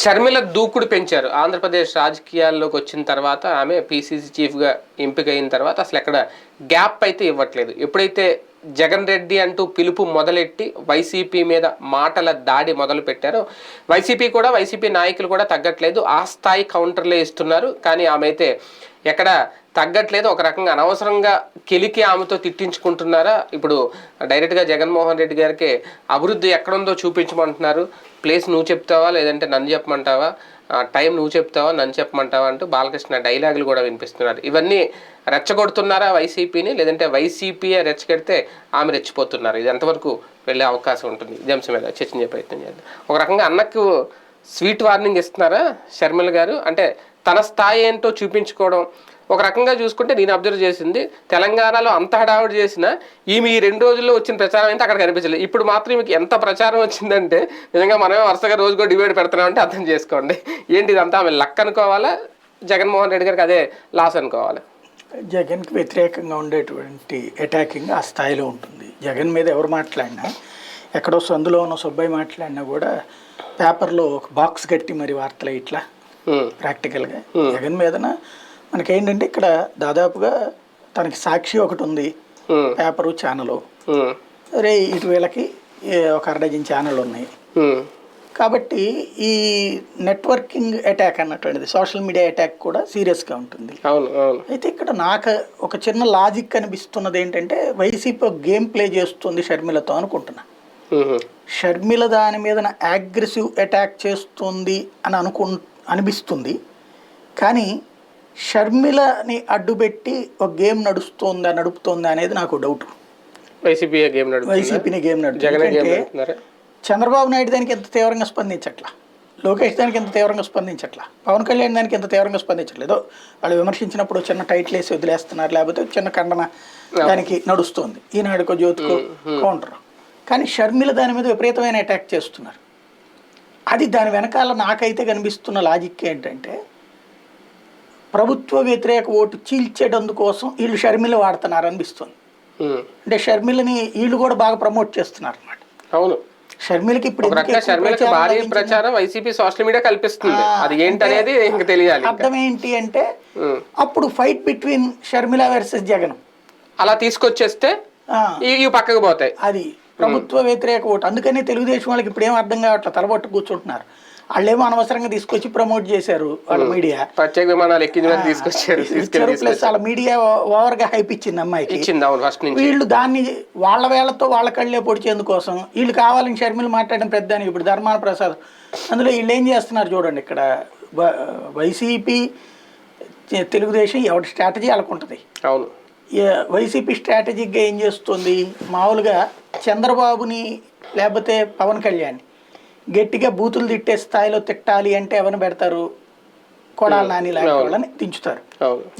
షర్మిల దూకుడు పెంచారు. ఆంధ్రప్రదేశ్ రాజకీయాల్లోకి వచ్చిన తర్వాత ఆమె పీసీసీ చీఫ్గా ఎంపిక అయిన తర్వాత అసలు ఎక్కడ గ్యాప్ అయితే ఇవ్వట్లేదు. ఎప్పుడైతే జగన్ రెడ్డి అంటూ పిలుపు మొదలెట్టి వైసీపీ మీద మాటల దాడి మొదలు పెట్టారో వైసీపీ కూడా వైసీపీ నాయకులు కూడా తగ్గట్లేదు. ఆ స్థాయి కౌంటర్లే ఇస్తున్నారు. కానీ ఆమె అయితే ఎక్కడ తగ్గట్లేదు. ఒక రకంగా అనవసరంగా కెలికి ఆమెతో తిట్టించుకుంటున్నారా? ఇప్పుడు డైరెక్ట్గా జగన్మోహన్ రెడ్డి గారికి అభివృద్ధి ఎక్కడుందో చూపించమంటున్నారు. ప్లేస్ నువ్వు చెప్తావా? లేదంటే నన్ను చెప్పమంటావా? టైం నువ్వు చెప్తావా? నన్ను చెప్పమంటావా? అంటూ బాలకృష్ణ డైలాగులు కూడా వినిపిస్తున్నారు. ఇవన్నీ రెచ్చగొడుతున్నారా వైసీపీని? లేదంటే వైసీపీయే రెచ్చగడితే ఆమె రెచ్చిపోతున్నారు. ఇది ఎంతవరకు వెళ్ళే అవకాశం ఉంటుంది? ఇది అంశం మీద చర్చించే ప్రయత్నం చేద్దాం. ఒక రకంగా అన్నకు స్వీట్ వార్నింగ్ ఇస్తున్నారా షర్మిల గారు? అంటే తన స్థాయి ఏంటో చూపించుకోవడం ఒక రకంగా చూసుకుంటే నేను అబ్జర్వ్ చేసింది తెలంగాణలో అంత హడావుడి చేసిన ఈమె ఈ రెండు రోజుల్లో వచ్చిన ప్రచారం అయితే అక్కడ కనిపించలేదు. ఇప్పుడు మాత్రం ఈమెకి ఎంత ప్రచారం వచ్చిందంటే నిజంగా మనమే వరుసగా రోజుకో డిబేట్ పెడుతున్నామంటే అర్థం చేసుకోండి. ఏంటి ఇదంతా? ఆమె లక్ అనుకోవాలా? జగన్మోహన్ రెడ్డి గారికి అదే లాస్ అనుకోవాలి? జగన్కి వ్యతిరేకంగా ఉండేటువంటి అటాకింగ్ ఆ స్థాయిలో ఉంటుంది. జగన్ మీద ఎవరు మాట్లాడినా ఎక్కడో సందులో ఉన్న సుబ్బయ్య మాట్లాడినా కూడా పేపర్లో ఒక బాక్స్ కట్టి మరి వార్తలు ఇట్లా ప్రాక్టికల్గా జగన్ మీదన మనకేంటంటే ఇక్కడ దాదాపుగా తనకి సాక్షి ఒకటి ఉంది పేపరు ఛానలు. రే ఇటు వీళ్ళకి ఒక అర డజన్ ఛానల్ ఉన్నాయి. కాబట్టి ఈ నెట్వర్కింగ్ అటాక్ అన్నటువంటిది సోషల్ మీడియా అటాక్ కూడా సీరియస్గా ఉంటుంది. అయితే ఇక్కడ నాకు ఒక చిన్న లాజిక్ అనిపిస్తున్నది ఏంటంటే వైసీపీ గేమ్ ప్లే చేస్తుంది షర్మిలతో అనుకుంటున్నా. షర్మిల దాని మీద అగ్రెసివ్ అటాక్ చేస్తుంది అని అనుకు అనిపిస్తుంది. కానీ షర్మిలని అడ్డుపెట్టి ఒక గేమ్ నడుస్తోందా నడుపుతోందా అనేది నాకు డౌట్. వైసీపీ గేమ్ నడుపు వైసీపీని గేమ్ నడుపుతున్నారా? చంద్రబాబు నాయుడు దానికి ఎంత తీవ్రంగా స్పందించట్లా? లోకేష్ దానికి ఎంత తీవ్రంగా స్పందించట్లా? పవన్ కళ్యాణ్ దానికి ఎంత తీవ్రంగా స్పందించట్లేదు వాళ్ళు విమర్శించినప్పుడు చిన్న టైటిల్ వేసి వదిలేస్తున్నారు లేకపోతే చిన్న ఖండన దానికి నడుస్తుంది. ఈనాడుకో జ్యోతికో కౌంటర్. కానీ షర్మిల దాని మీద విపరీతమైన అటాక్ చేస్తున్నారు. అది దాని వెనకాల నాకైతే కనిపిస్తున్న లాజిక్ ఏంటంటే ప్రభుత్వ వ్యతిరేక ఓటు చీల్చేటందుకోసం వీళ్ళు షర్మిల వాడుతున్నారు అనిపిస్తుంది. అంటే షర్మిలని వీళ్ళు కూడా బాగా ప్రమోట్ చేస్తున్నారు అనమాట అవును. షర్మిలకి ఇప్పుడు ప్రచారం భారీ లభించింది? ప్రచారం వైసీపీ సోషల్ మీడియా కల్పిస్తుంది. అది ఏంటనేది తెలియాలి. అర్థం ఏంటి అంటే. అప్పుడు fight between Sharmila versus Jagan. అలా తీసుకొచ్చేస్తే ఇవి పక్కకు పోతాయి. అది ప్రభుత్వ వ్యతిరేక ఓటు. అందుకని తెలుగుదేశం వాళ్ళకి ఇప్పుడు ఏం అర్థం కావట్లేదు తలబట్టు కూర్చుంటున్నారు. వాళ్ళేమో అనవసరంగా తీసుకొచ్చి ప్రమోట్ చేశారు వాళ్ళ మీడియా ప్రత్యేక విమానాలు ఎక్కించి మరి తీసుకొచ్చారు ఇచ్చారు ప్లస్ వాళ్ళ మీడియా ఓవర్గా హైప్ ఇచ్చింది అమ్మాయికి. ఇచ్చింది అవును ఫస్ట్ నుంచి. వీళ్ళు దాన్ని వాళ్ళ వేళతో వాళ్ళ కళ్ళే పొడిచేందుకోసం వీళ్ళు కావాలని షర్మిల మాట్లాడిన పెద్ద ఇప్పుడు ధర్మాన ప్రసాద్. అందులో వీళ్ళు ఏం చేస్తున్నారు చూడండి ఇక్కడ. వైసీపీ తెలుగుదేశం ఎవరి స్ట్రాటజీ ఉంటుంది. అవును. వైసీపీ స్ట్రాటజిక్గా ఏం చేస్తుంది? మామూలుగా చంద్రబాబుని లేకపోతే పవన్ కళ్యాణ్ గట్టిగా బూతులు తిట్టే స్థాయిలో తిట్టాలి అంటే ఎవరిని పెడతారు? కొడాల నాని లాంటి వాళ్ళని దించుతారు.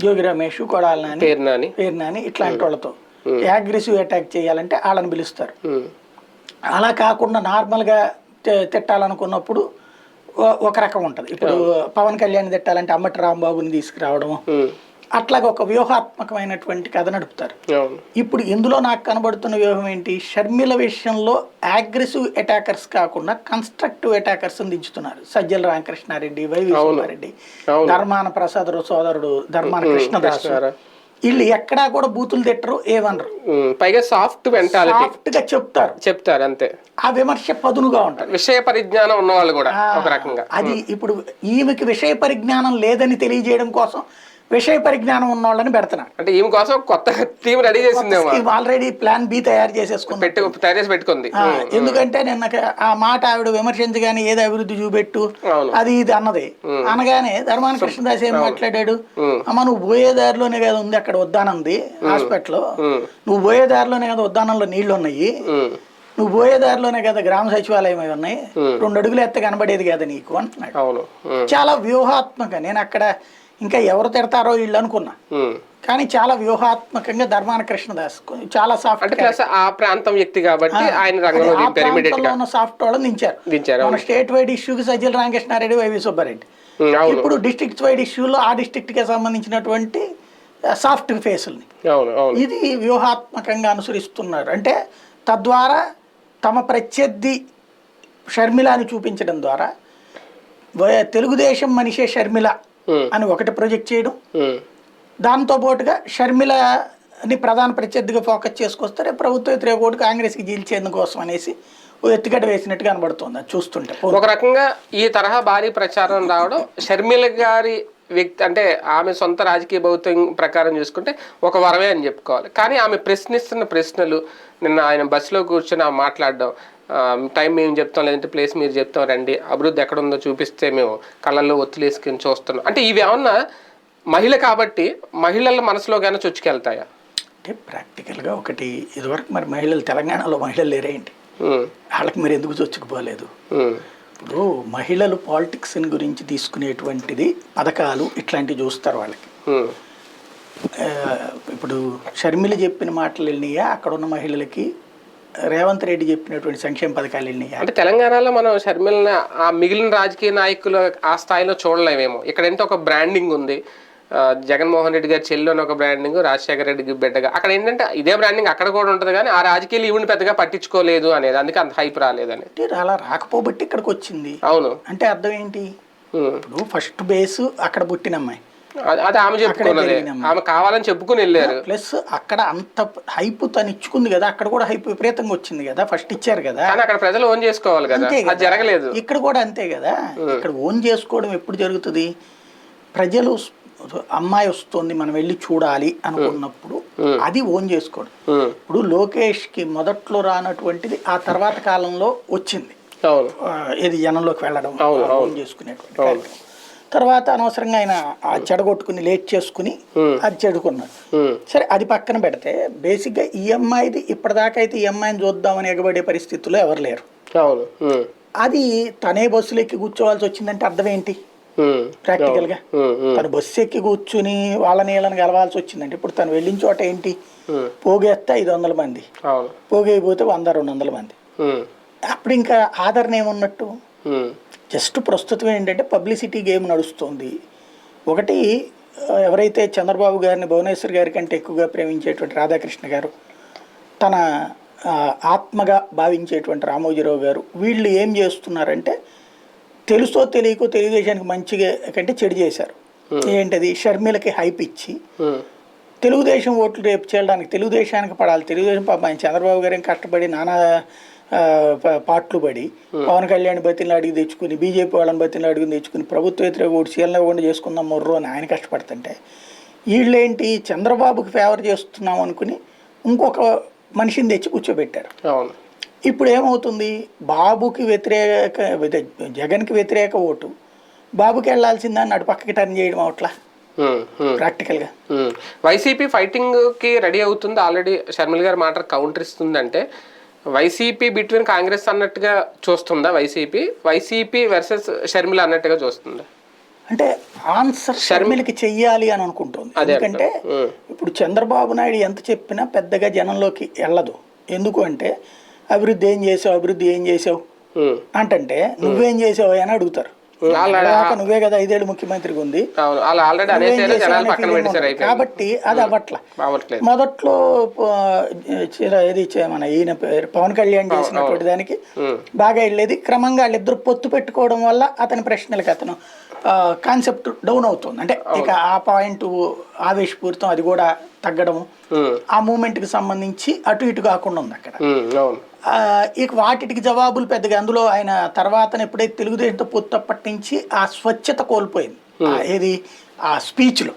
జోగి రమేష్ కొడాల నాని పేరు నాని. పేరు నాని ఇట్లాంటి వాళ్ళతో. అగ్రెసివ్ అటాక్ చేయాలంటే వాళ్ళని పిలుస్తారు. అలా కాకుండా నార్మల్గా తిట్టాలనుకున్నప్పుడు ఒక రకం ఉంటుంది. ఇప్పుడు పవన్ కళ్యాణ్ తిట్టాలంటే అమ్మటి రాంబాబుని తీసుకురావడం ఉమ్. అట్లాగా ఒక వ్యూహాత్మకమైనటువంటి కథ నడుపుతారు. ఇప్పుడు ఇందులో నాకు కనబడుతున్న వ్యూహం ఏంటి? షర్మిల విషయంలో అగ్రెసివ్ అటాకర్స్ కాకుండా కన్స్ట్రక్టివ్ అటాకర్స్ దించుతున్నారు. సజ్జల రామకృష్ణారెడ్డి సుబ్బారెడ్డి అవును. ధర్మాన ప్రసాద్ సోదరుడు ధర్మాన కృష్ణదాసు. వీళ్ళు ఎక్కడా కూడా బూతులు తిట్టరు ఏమనరు. పైగా సాఫ్ట్ సాఫ్ట్గా చెప్తారు. చెప్తారు అంతే. ఆ విమర్శ పదునుగా ఉంటుంది. విషయ పరిజ్ఞానం ఉన్న వాళ్ళు కూడా ఒక రకంగా. అది ఇప్పుడు ఈమెకి విషయ పరిజ్ఞానం లేదని తెలియజేయడం కోసం విషయ పరిజ్ఞానం ఉన్న వాళ్ళని పెడుతున్నారు. అంటే ఈమె కోసం కొత్త టీం రెడీ చేసిందేమో ఆల్రెడీ ప్లాన్ బి తయారు పెట్టి తయారు చేసి పెట్టుకుంది. ఎందుకంటే నిన్న ఆ మాట ఆవిడ విమర్శించగానే ఏది అభివృద్ధి చూపెట్టు. అది ఇది అన్నది. అనగానే ధర్మాన కృష్ణదాస్ ఏం మాట్లాడాడు? అమ్మ నువ్వు పోయే దారిలోనే కదా ఉంది అక్కడ ఉద్దానంది హాస్పిటల్ నువ్వు పోయే దారిలోనే కదా ఉద్దానంలో నీళ్ళు ఉన్నాయి. నువ్వు పోయే దారిలోనే కదా గ్రామ సచివాలయం అవి ఉన్నాయి. రెండు అడుగులు ఎత్త కనబడేది కదా నీకు అంటున్నాడు. చాలా వ్యూహాత్మక. నేను అక్కడ ఇంకా ఎవరు తిడతారో వీళ్ళు అనుకున్నా. కానీ చాలా వ్యూహాత్మకంగా ధర్మాన కృష్ణదాస్ చాలా సాఫ్ట్ అంటే ప్లస్ ఆ ప్రాంతం వ్యక్తి కాబట్టి ఆయన రంగంలో ఉన్న సాఫ్ట్ వాళ్ళని దించారు. మన స్టేట్ వైడ్ ఇష్యూకి సజ్జల రామకృష్ణారెడ్డి వైవి సుబ్బారెడ్డి. ఇప్పుడు డిస్ట్రిక్ట్ వైడ్ ఇష్యూలో ఆ district కి సంబంధించినటువంటి సాఫ్ట్ ఫేసుల్ని ఇది వ్యూహాత్మకంగా అనుసరిస్తున్నారు. అంటే తద్వారా తమ ప్రత్యర్థి షర్మిలాని చూపించడం ద్వారా తెలుగుదేశం మనిషే షర్మిల అని ఒకటి ప్రొజెక్ట్ చేయడం. దాంతో పాటుగా షర్మిలని ప్రధాన ప్రత్యర్థిగా ఫోకస్ చేసుకొస్తే ప్రభుత్వ వ్యతిరేక ఓటు కాంగ్రెస్కి గెలిచేందుకోసం అనేసి ఓ ఎత్తుగడ వేసినట్టుగా కనబడుతుంది. అది చూస్తుంటే ఒక రకంగా ఈ తరహా భారీ ప్రచారం రావడం షర్మిల గారి వ్యక్తి అంటే ఆమె సొంత రాజకీయ భౌతం ప్రకారం చూసుకుంటే ఒక వరమే అని చెప్పుకోవాలి. కానీ ఆమె ప్రశ్నిస్తున్న ప్రశ్నలు నిన్న ఆయన బస్సులో కూర్చొని ఆమె మాట్లాడడం టైం మేము చెప్తాం లేదంటే ప్లేస్ మీరు చెప్తాం రండి. అభివృద్ధి ఎక్కడ ఉందో చూపిస్తే మేము కళ్ళల్లో ఒత్తిలేసుకుని చూస్తున్నాం. అంటే ఇవి ఏమన్నా మహిళ కాబట్టి మహిళల మనసులో కానీ చొచ్చుకెళ్తాయా? అంటే ప్రాక్టికల్గా ఒకటి ఇదివరకు మరి మహిళలు తెలంగాణలో మహిళలు లేరేంటి? వాళ్ళకి మీరు ఎందుకు చొచ్చుకుపోలేదు? ఇప్పుడు మహిళలు పాలిటిక్స్ గురించి తీసుకునేటువంటిది పథకాలు ఇట్లాంటివి చూస్తారు వాళ్ళకి. ఇప్పుడు షర్మిల చెప్పిన మాటలు వెళ్ళినాయా? అక్కడ ఉన్న మహిళలకి రేవంత్ రెడ్డి చెప్పినటువంటి సంక్షేమ పథకాలు అంటే తెలంగాణలో మనం షర్మిలని ఆ మిగిలిన రాజకీయ నాయకులు ఆ స్థాయిలో చూడలేమేమో. ఇక్కడ ఏంటో ఒక బ్రాండింగ్ ఉంది. జగన్మోహన్ రెడ్డి గారి చెల్లి అని ఒక బ్రాండింగ్ రాజశేఖర రెడ్డికి బిడ్డగా. అక్కడ ఏంటంటే ఇదే బ్రాండింగ్ అక్కడ కూడా ఉంటుంది కానీ ఆ రాజకీయాలు ఈవిని పెద్దగా పట్టించుకోలేదు అనేది అందుకే అంత హైప్ రాలేదని. అంటే అలా రాకపోబట్టి ఇక్కడికి వచ్చింది. అవును. అంటే అర్థం ఏంటి. ఇప్పుడు ఫస్ట్ బేస్ అక్కడ పుట్టిన అమ్మాయి. అది- ఆమె చెప్పుకున్నది. ఆమె కావాలని చెప్పుకుని వెళ్ళారు. ప్లస్ అక్కడ అంత హైప్ తను ఇచ్చుకుంది కదా అక్కడ కూడా హైప్ విపరీతంగా వచ్చింది కదా ఫస్ట్ ఇచ్చారు కదా. కానీ అక్కడ ప్రజలు ఓన్ చేసుకోవాలి కదా. అంతే అది కదా. జరగలేదు. ఇక్కడ కూడా అంతే కదా. ఇక్కడ ఓన్ చేసుకోవడం ఎప్పుడు జరుగుతుంది? ప్రజలు అమ్మాయి వస్తుంది మనం వెళ్ళి చూడాలి అనుకున్నప్పుడు అది ఓన్ చేసుకోవడం. ఇప్పుడు లోకేష్కి మొదట్లో రానటువంటిది ఆ తర్వాత కాలంలో వచ్చింది. ఏది జనంలోకి వెళ్ళడం ఓన్ చేసుకునేటువంటి. తర్వాత అనవసరంగా ఆయన ఆ చెడగొట్టుకుని లేట్ చేసుకుని అది చెడుకున్నాడు. సరే అది పక్కన పెడితే బేసిక్గా ఈ అమ్మాయిది ఇప్పటిదాకా అయితే ఈ అమ్మాయిని చూద్దామని ఎగబడే పరిస్థితుల్లో ఎవరు లేరు. అది తనే బస్సులో ఎక్కి కూర్చోవాల్సి వచ్చిందంటే అర్థం ఏంటి ఉమ్. ఉమ్. తను బస్సు ఎక్కి కూర్చుని వాళ్ళ నీళ్ళని కలవాల్సి వచ్చిందంటే ఇప్పుడు తను వెళ్ళిన చోట ఏంటి. పోగేస్తే ఐదు వందల మంది పోగైపోతే వంద రెండు వందల మంది. అప్పుడు ఇంకా ఆదరణ ఏమున్నట్టు. జస్ట్ ప్రస్తుతం ఏంటంటే పబ్లిసిటీ గేమ్ నడుస్తుంది. ఒకటి ఎవరైతే చంద్రబాబు గారిని భువనేశ్వర్ గారి కంటే ఎక్కువగా ప్రేమించేటువంటి రాధాకృష్ణ గారు తన ఆత్మగా భావించేటువంటి రామోజీరావు గారు వీళ్ళు ఏం చేస్తున్నారంటే తెలుసో తెలియకో తెలుగుదేశానికి మంచిగా కంటే చెడు చేశారు. ఏంటది? షర్మిలకి హైప్ ఇచ్చి ఉమ్. తెలుగుదేశం ఓట్లు రేపు చేయడానికి తెలుగుదేశానికి పడాలి. తెలుగుదేశం పాప చంద్రబాబు గారు కష్టపడి నానా పాటలు పడి పవన్ కళ్యాణ్ బతిని అడిగి తెచ్చుకుని బీజేపీ వాళ్ళని బతిని అడిగి తెచ్చుకుని ప్రభుత్వ వ్యతిరేక ఓటు చీలనివ్వకుండా చేసుకుందాం మొర్రు అని ఆయన కష్టపడుతుంటే వీళ్ళేంటి చంద్రబాబుకి ఫేవర్ చేస్తున్నాం అనుకుని ఇంకొక మనిషిని తెచ్చి కూర్చోబెట్టారు. ఇప్పుడు ఏమవుతుంది? బాబుకి వ్యతిరేక జగన్కి వ్యతిరేక ఓటు. బాబుకి వెళ్ళాల్సిందని అటు పక్కకి టర్న్ చేయడం అవట్లా. ప్రాక్టికల్గా మ్మ్. వైసీపీ ఫైటింగ్కి రెడీ అవుతుంది. ఆల్రెడీ షర్మిల గారు మాట కౌంటర్ ఇస్తుందంటే వైసీపీ బిట్వీన్ కాంగ్రెస్ అన్నట్టుగా చూస్తుందా వైసీపీ? వైసీపీ వర్సెస్ షర్మిల అన్నట్టుగా చూస్తుందా? అంటే ఆన్సర్ షర్మిలకి చెయ్యాలి అని అనుకుంటుంది. ఎందుకంటే. ఇప్పుడు చంద్రబాబు నాయుడు ఎంత చెప్పినా పెద్దగా జనంలోకి వెళ్ళదు. ఎందుకు అంటే అభివృద్ధి ఏం చేసావు అభివృద్ధి ఏం చేసావు. అంటే నువ్వేం చేసావు అని అడుగుతారు. నువ్వే కదా ఐదేళ్ళు ముఖ్యమంత్రిగా ఉంది. కాబట్టి అది అవ్వట్ల. మొదట్లో చే- మన ఈయన పవన్ కళ్యాణ్ చేసినటువంటి దానికి. బాగా వెళ్ళేది. క్రమంగా వాళ్ళిద్దరు పొత్తు పెట్టుకోవడం వల్ల అతని ప్రశ్నలకు అతను కాన్సెప్ట్ డౌన్ అవుతుంది. అంటే ఇక ఆ పాయింట్ ఆవేశపూరితం అది కూడా తగ్గడము. మ్మ్. ఆ మూమెంట్కి సంబంధించి అటు ఇటు కాకుండా ఉంది అక్కడ. ఇక వాటికి జవాబులు పెద్దగా అందులో ఆయన తర్వాత ఎప్పుడైతే తెలుగుదేశంతో పొత్తప్పటి నుంచి ఆ స్వచ్ఛత కోల్పోయింది. ఏది? ఆ స్పీచ్లో.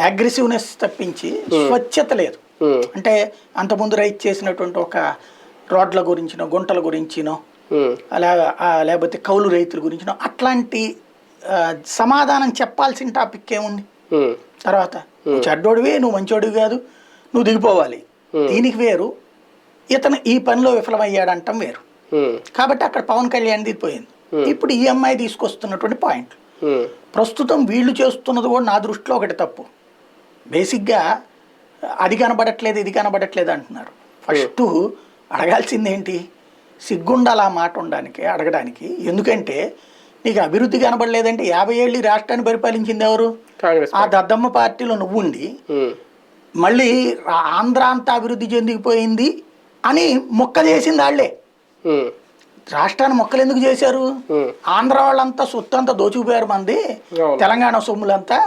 అగ్రెసివ్నెస్ తప్పించి స్వచ్ఛత లేదు. అంటే అంతకుముందు రైట్ చేసినటువంటి ఒక రోడ్ల గురించినో గుంటల గురించినో. అలా లేకపోతే కౌలు రైతుల గురించినో అట్లాంటి సమాధానం చెప్పాల్సిన టాపిక్ ఏముంది. తర్వాత నువ్వు చెడ్డోడివి నువ్వు మంచోడివి కాదు నువ్వు దిగిపోవాలి. దీనికి వేరు ఇతను ఈ పనిలో విఫలమయ్యాడంటాం వేరు. కాబట్టి అక్కడ పవన్ కళ్యాణ్ దిగిపోయింది ఇప్పుడు ఈ అమ్మాయి తీసుకొస్తున్నటువంటి పాయింట్. మ్మ్. ప్రస్తుతం వీళ్ళు చేస్తున్నది కూడా నా దృష్టిలో ఒకటి తప్పు. బేసిక్గా అది కనబడట్లేదు ఇది కనబడట్లేదు అంటున్నారు. ఫస్ట్ అడగాల్సింది ఏంటి? సిగ్గుండాలి ఆ మాట ఉండడానికి అడగడానికి. ఎందుకంటే నీకు అభివృద్ధి కనబడలేదంటే యాభై ఏళ్ళు ఈ రాష్ట్రాన్ని పరిపాలించింది ఎవరు? ఆ దద్దమ్మ పార్టీలో నువ్వు ఉండి. మళ్ళీ ఆంధ్ర అంతా అభివృద్ధి చెందిపోయింది అని మొక్క చేసింది వాళ్ళే. రాష్ట్రాన్ని మొక్కలు ఎందుకు చేశారు? ఆంధ్ర వాళ్ళంతా సొత్తు అంతా దోచుకుపోయారు మంది. తెలంగాణ సొమ్ములంతా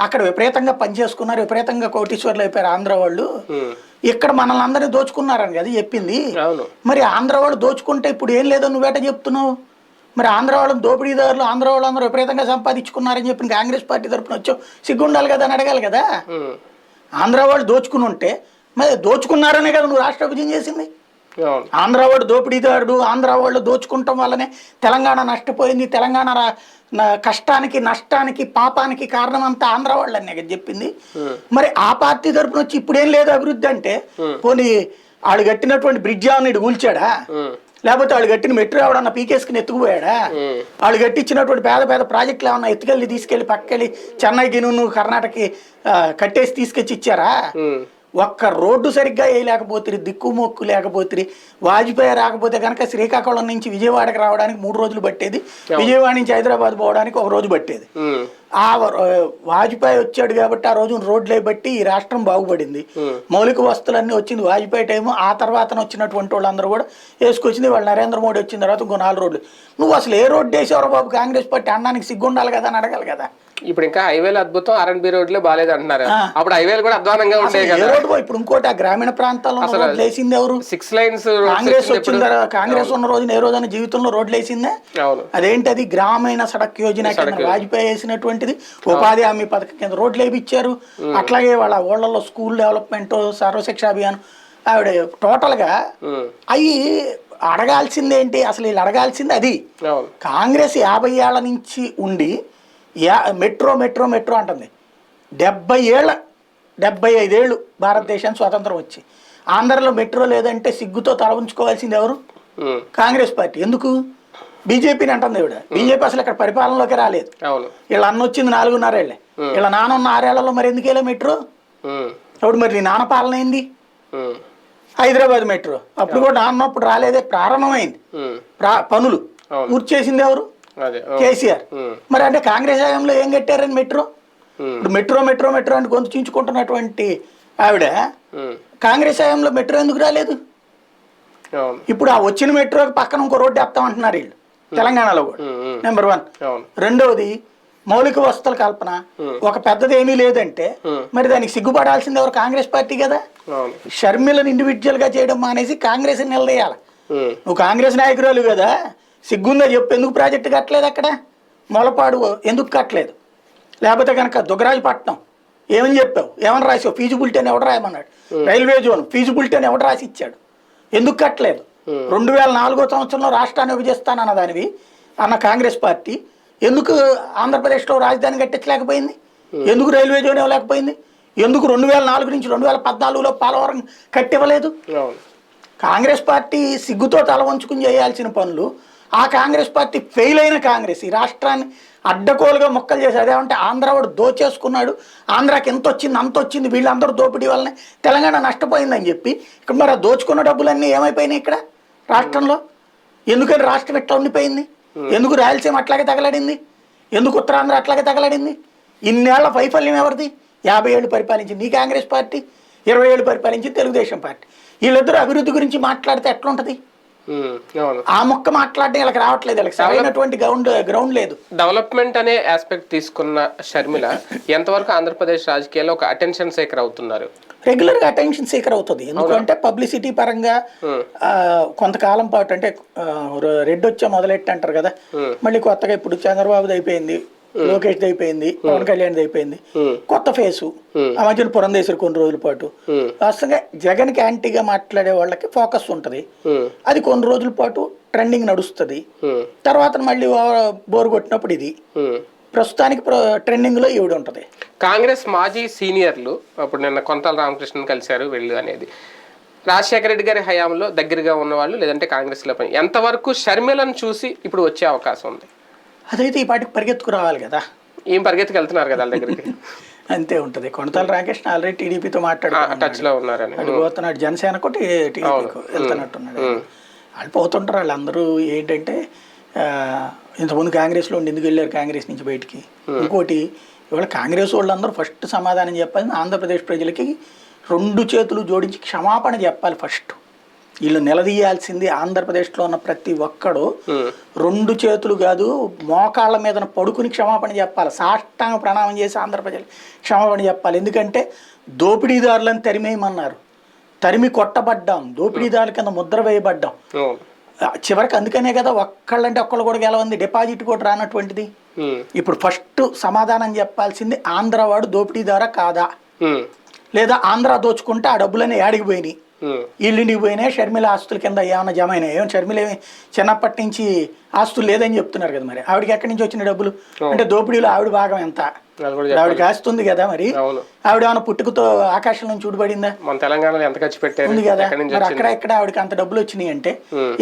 అక్కడ విపరీతంగా పనిచేసుకున్నారు విపరీతంగా కోటీశ్వర్లు అయిపోయారు ఆంధ్ర వాళ్ళు. ఇక్కడ మనల్ని అందరినీ దోచుకున్నారని కదా చెప్పింది. మరి ఆంధ్ర వాళ్ళు దోచుకుంటే ఇప్పుడు ఏం లేదో నువ్వేట చెప్తున్నావు? మరి ఆంధ్ర వాళ్ళని దోపిడీదారులు ఆంధ్ర వాళ్ళందరూ విపరీతంగా సంపాదించుకున్నారని చెప్పి కాంగ్రెస్ పార్టీ తరపున వచ్చావు. సిగ్గుండాలి కదా అని అడగాలి కదా? ఆంధ్ర వాళ్ళు దోచుకుని ఉంటే మరి దోచుకున్నారనే కదా నువ్వు రాష్ట్ర విభజన చేసింది. ఆంధ్ర వాడు దోపిడీదారుడు ఆంధ్ర వాళ్ళు దోచుకుంటాం వల్లనే తెలంగాణ నష్టపోయింది. తెలంగాణ కష్టానికి నష్టానికి పాపానికి కారణం అంతా ఆంధ్ర వాళ్ళనే కదా చెప్పింది. మరి ఆ పార్టీ తరపున వచ్చి ఇప్పుడేం లేదు అభివృద్ధి అంటే పోనీ ఆడు కట్టినటువంటి బ్రిడ్జ్ ఇటు కూల్చాడా? లేకపోతే వాళ్ళు కట్టిన మెట్రో ఎవడన్నా పీకేసుకుని ఎత్తుకుపోయాడా? వాళ్ళు కట్టించినటువంటి పేద పేద ప్రాజెక్టులు ఏమన్నా ఎత్తుకెళ్ళి తీసుకెళ్ళి పక్కకెళ్ళి చెన్నైకి నువ్వు కర్ణాటకకి కట్టేసి తీసుకొచ్చి ఇచ్చారా? ఒక్క రోడ్డు సరిగ్గా వేయలేకపోతే దిక్కుమొక్కు లేకపోతే వాజ్పేయి రాకపోతే కనుక శ్రీకాకుళం నుంచి విజయవాడకి రావడానికి మూడు రోజులు పట్టేది. విజయవాడ నుంచి హైదరాబాద్ పోవడానికి ఒక రోజు పట్టేది. ఆ వాజ్పేయి వచ్చాడు కాబట్టి ఆ రోజు రోడ్లే బట్టి ఈ రాష్ట్రం బాగుపడింది. మౌలిక వస్తువులన్నీ వచ్చింది. వాజ్పేయి టైము ఆ తర్వాత వచ్చినటువంటి వాళ్ళందరూ కూడా వేసుకొచ్చింది. వాళ్ళు నరేంద్ర మోడీ వచ్చిన తర్వాత ఇంకో నాలుగు రోడ్లు. నువ్వు అసలు ఏ రోడ్డు వేసేవారు బాబు? కాంగ్రెస్ పార్టీ అన్నానికి సిగ్గుండాలి కదా అని అడగాలి కదా. ఇప్పుడు ఇంకా హైవేలు అద్భుతం ఆర్ఎండ్బి రోడ్లే బాగాలేదు అంటున్నారు. అప్పుడు హైవేలు కూడా అధ్వానంగా ఉండేవి కదా. రోడ్డు ఇప్పుడు ఇంకోటి ఆ గ్రామీణ ప్రాంతాల్లో రోడ్లు వేసింది ఎవరు? సిక్స్ లైన్స్ కాంగ్రెస్ వచ్చిన తర్వాత కాంగ్రెస్ ఉన్న రోజున ఏ రోజైనా జీవితంలో రోడ్లు వేసిందే? అది గ్రామీణ సడక్ యోజన వాజ్పేయి వేసినటువంటిది ఉపాధి హామీ పథకం కింద రోడ్లు వేయించారు అట్లాగే వాళ్ళ ఊళ్ళలో స్కూల్ డెవలప్మెంట్ సర్వశిక్ష అభియాన్. ఆవిడ టోటల్గా ఉమ్, అవి అడగాల్సింది ఏంటి అసలు వీళ్ళు అడగాల్సింది అది. కాంగ్రెస్ యాభై ఏళ్ళ నుంచి ఉండి యా మెట్రో మెట్రో మెట్రో అంటుంది. డెబ్బై ఏళ్ళ డెబ్బై ఐదేళ్ళు భారతదేశానికి స్వాతంత్రం వచ్చి. ఆంధ్రలో మెట్రో లేదంటే సిగ్గుతో తల ఉంచుకోవాల్సింది ఎవరు? కాంగ్రెస్ పార్టీ. ఎందుకు? బీజేపీని అంటుంది ఇవిడ బీజేపీ అసలు ఇక్కడ పరిపాలనలోకి రాలేదు. వీళ్ళ అన్న వచ్చింది నాలుగున్నరేళ్ళే వీళ్ళ నాన్న ఉన్న ఆరేళ్ళలో మరి ఎందుకు వెళ్ళే మెట్రో? అప్పుడు మరి నీ నాన్న పాలన ఉమ్, హైదరాబాద్ మెట్రో. అప్పుడు కూడా నాన్న అప్పుడు రాలేదే. ప్రారంభమైంది. పనులు. పూర్తి చేసింది ఎవరు. కేసీఆర్. మరి అంటే కాంగ్రెస్ హయాంలో ఏం కట్టారని మెట్రో? ఇప్పుడు మెట్రో మెట్రో మెట్రో అని గొంతు చించుకుంటున్నటువంటి ఆవిడ కాంగ్రెస్ హయాంలో మెట్రో ఎందుకు రాలేదు? ఇప్పుడు ఆ వచ్చిన మెట్రోకి పక్కన ఇంకో రోడ్డు వేస్తామంటున్నారు వీళ్ళు తెలంగాణలో కూడా. నెంబర్ వన్ రెండవది మౌలిక వసతుల కల్పన. ఒక పెద్దది ఏమీ లేదంటే. మరి దానికి సిగ్గుపడాల్సింది ఎవరు? కాంగ్రెస్ పార్టీ కదా. షర్మిలను ఇండివిజువల్గా చేయడం మానేసి కాంగ్రెస్ నిలదీయాలి. నువ్వు కాంగ్రెస్ నాయకురాలు కదా. సిగ్గుందా? చెప్పు ఎందుకు ప్రాజెక్టు కట్టలేదు అక్కడ? మొలపాడు ఎందుకు కట్టలేదు? లేకపోతే కనుక దుగ్గరాజపట్నం ఏమని చెప్పావు? ఏమని రాసావు? ఫీజిబిలిటీ అని ఎవడు రాయమన్నాడు? రైల్వే జోన్ ఫీజిబిలిటీ అని ఎవడు రాసి ఇచ్చాడు? ఎందుకు కట్టలేదు? రెండు వేల నాలుగో సంవత్సరంలో రాష్ట్రాన్ని విభజిస్తానన్న దానివి అన్న కాంగ్రెస్ పార్టీ ఎందుకు ఆంధ్రప్రదేశ్లో రాజధాని కట్టించలేకపోయింది? ఎందుకు రైల్వే జోన్ ఇవ్వలేకపోయింది? ఎందుకు రెండు వేల నాలుగు నుంచి రెండు వేల పద్నాలుగులో పోలవరం కట్టివ్వలేదు? కాంగ్రెస్ పార్టీ సిగ్గుతో తల వంచుకుని చేయాల్సిన పనులు ఆ కాంగ్రెస్ పార్టీ ఫెయిల్ అయిన కాంగ్రెస్ ఈ రాష్ట్రాన్ని అడ్డకోలుగా మొక్కలు చేసి అదేమంటే ఆంధ్ర వాడు దోచేసుకున్నాడు. ఆంధ్రాకి ఎంత వచ్చింది అంత వచ్చింది వీళ్ళందరూ దోపిడీ వల్లనే తెలంగాణ నష్టపోయిందని చెప్పి ఇక్కడ మరి ఆ దోచుకున్న డబ్బులన్నీ ఏమైపోయినాయి ఇక్కడ రాష్ట్రంలో? ఎందుకని రాష్ట్రం ఎట్లా ఉండిపోయింది? ఎందుకు రాయలసీమ అట్లాగే తగలడింది? ఎందుకు ఉత్తరాంధ్ర అట్లాగే తగలడింది? ఇన్నేళ్ళ వైఫల్యం ఎవరిది? యాభై ఏళ్ళు పరిపాలించింది ఈ కాంగ్రెస్ పార్టీ ఇరవై ఏళ్ళు పరిపాలించింది తెలుగుదేశం పార్టీ. వీళ్ళిద్దరూ అభివృద్ధి గురించి మాట్లాడితే ఎట్లుంటది? ఆ మొక్క మాట్లాడడం వీళ్ళకి రావట్లేదు వీళ్ళకి సరైనటువంటి గ్రౌండ్ గ్రౌండ్ లేదు. డెవలప్మెంట్ అనే ఆస్పెక్ట్ తీసుకున్న షర్మిల ఎంతవరకు ఆంధ్రప్రదేశ్ రాజకీయాల్లో ఒక అటెన్షన్ సేకర్ అవుతున్నారు? రెగ్యులర్గా అటెన్షన్ సీకర్ అవుతుంది. ఎందుకంటే పబ్లిసిటీ పరంగా కొంతకాలం పాటు అంటే రెడ్ వచ్చా మొదలెట్టి అంటారు కదా మళ్ళీ కొత్తగా ఇప్పుడు చంద్రబాబుది అయిపోయింది. లోకేష్ అయిపోయింది పవన్ కళ్యాణ్ అయిపోయింది. కొత్త ఫేసు. ఆ మధ్యన పురంధేశ్వరి కొన్ని రోజుల పాటు. వాస్తవంగా జగన్కి యాంటీగా మాట్లాడే వాళ్ళకి ఫోకస్ ఉంటది. అది కొన్ని రోజుల పాటు ట్రెండింగ్ నడుస్తుంది. తర్వాత మళ్ళీ బోర్ కొట్టినప్పుడు ఇది. ప్రస్తుతానికి ట్రెండింగ్లో ఈవిడ ఉంటది. కాంగ్రెస్ మాజీ సీనియర్లు అప్పుడు నిన్న కొంతాల రామకృష్ణన్ కలిశారు వెళ్ళు అనేది. రాజశేఖర రెడ్డి గారి హయాంలో దగ్గరగా ఉన్నవాళ్ళు లేదంటే కాంగ్రెస్లో పని ఎంతవరకు షర్మిలను చూసి ఇప్పుడు వచ్చే అవకాశం ఉంది? అదైతే ఈ పాటికి పరిగెత్తుకు రావాలి కదా. ఏం పరిగెత్తుకు వెళ్తున్నారు కదా వాళ్ళ దగ్గరికి? అంతే ఉంటది. కొనతాల రాకేష్ ఆల్రెడీ టీడీపీతో మాట్లాడుతున్నాడు టచ్లో ఉన్నారని. పోతున్నాడు. జనసేనకు టీడీపీకి వెళ్తున్నట్టున్నాడు. వాళ్ళు పోతుంటారు వాళ్ళందరూ ఏంటంటే ఇంతకుముందు కాంగ్రెస్లో ఉండి ఎందుకు వెళ్ళారు కాంగ్రెస్ నుంచి బయటికి? ఇంకోటి ఇవాళ కాంగ్రెస్ వాళ్ళందరూ ఫస్ట్ సమాధానం చెప్పాలి ఆంధ్రప్రదేశ్ ప్రజలకి రెండు చేతులు జోడించి క్షమాపణ చెప్పాలి ఫస్ట్. వీళ్ళు నిలదీయాల్సింది ఆంధ్రప్రదేశ్లో ఉన్న ప్రతి ఒక్కడు. రెండు చేతులు కాదు మోకాళ్ళ మీద పడుకుని క్షమాపణ చెప్పాలి. సాష్టాంగ ప్రణామం చేసి ఆంధ్రప్రజలు క్షమాపణ చెప్పాలి. ఎందుకంటే దోపిడీదారులను తరిమేయమన్నారు. తరిమి కొట్టబడ్డాం. దోపిడీదారుల కింద ముద్ర వేయబడ్డాం. చివరికి అందుకనే కదా ఒక్కళ్ళంటే ఒక్కళ్ళు కూడా గెలవంది. డిపాజిట్ కూడా రానటువంటిది. ఇప్పుడు ఫస్ట్ సమాధానం చెప్పాల్సింది ఆంధ్ర వాడు దోపిడీదారా కాదా? లేదా ఆంధ్ర దోచుకుంటే ఆ డబ్బులన్నీ యాడికి పోయినాయి? వీళ్ళింటికి పోయినాయి షర్మిల ఆస్తుల కింద ఏమైనా జమ అయినాయి? ఏమో షర్మిల చిన్నప్పటి నుంచి ఆస్తులు లేదని చెప్తున్నారు కదా మరి. ఆవిడకి ఎక్కడి నుంచి వచ్చిన డబ్బులు? అంటే దోపిడీలో ఆవిడ భాగం ఎంత? ఆవిడకి ఆస్తి ఉంది కదా మరి. ఆవిడ ఏమైనా పుట్టుకతో ఆకాశం నుంచి చూడబడిందా మన తెలంగాణలో ఎంత ఖర్చు పెట్టారు? ఉంది కదా. మరి అక్కడ ఎక్కడ ఆవిడకి అంత డబ్బులు వచ్చినాయి అంటే.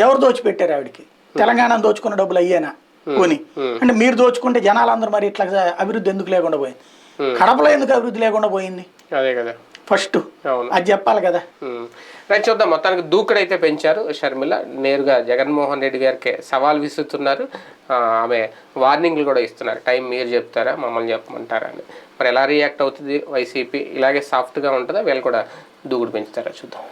ఎవరు దోచిపెట్టారు ఆవిడకి? తెలంగాణ దోచుకున్న డబ్బులు అయ్యేనా? కొని. అంటే మీరు దోచుకుంటే జనాలందరూ మరి ఇట్లా అభివృద్ధి ఎందుకు లేకుండా పోయింది. కడపలో ఎందుకు అభివృద్ధి లేకుండా పోయింది? అదే కదా. ఫస్ట్. అవును. అది చెప్పాలి కదా. రైట్ చూద్దాం. మొత్తానికి దూకుడైతే పెంచారు షర్మిల. నేరుగా జగన్మోహన్ రెడ్డి గారికి సవాల్ విసురుతున్నారు. ఆమె వార్నింగ్లు కూడా ఇస్తున్నారు. టైం మీరు చెప్తారా మమ్మల్ని చెప్పమంటారా అని. మరి ఎలా రియాక్ట్ అవుతుంది వైసీపీ? ఇలాగే సాఫ్ట్గా ఉంటుందా? వీళ్ళు కూడా దూకుడు పెంచుతారా? చూద్దాం.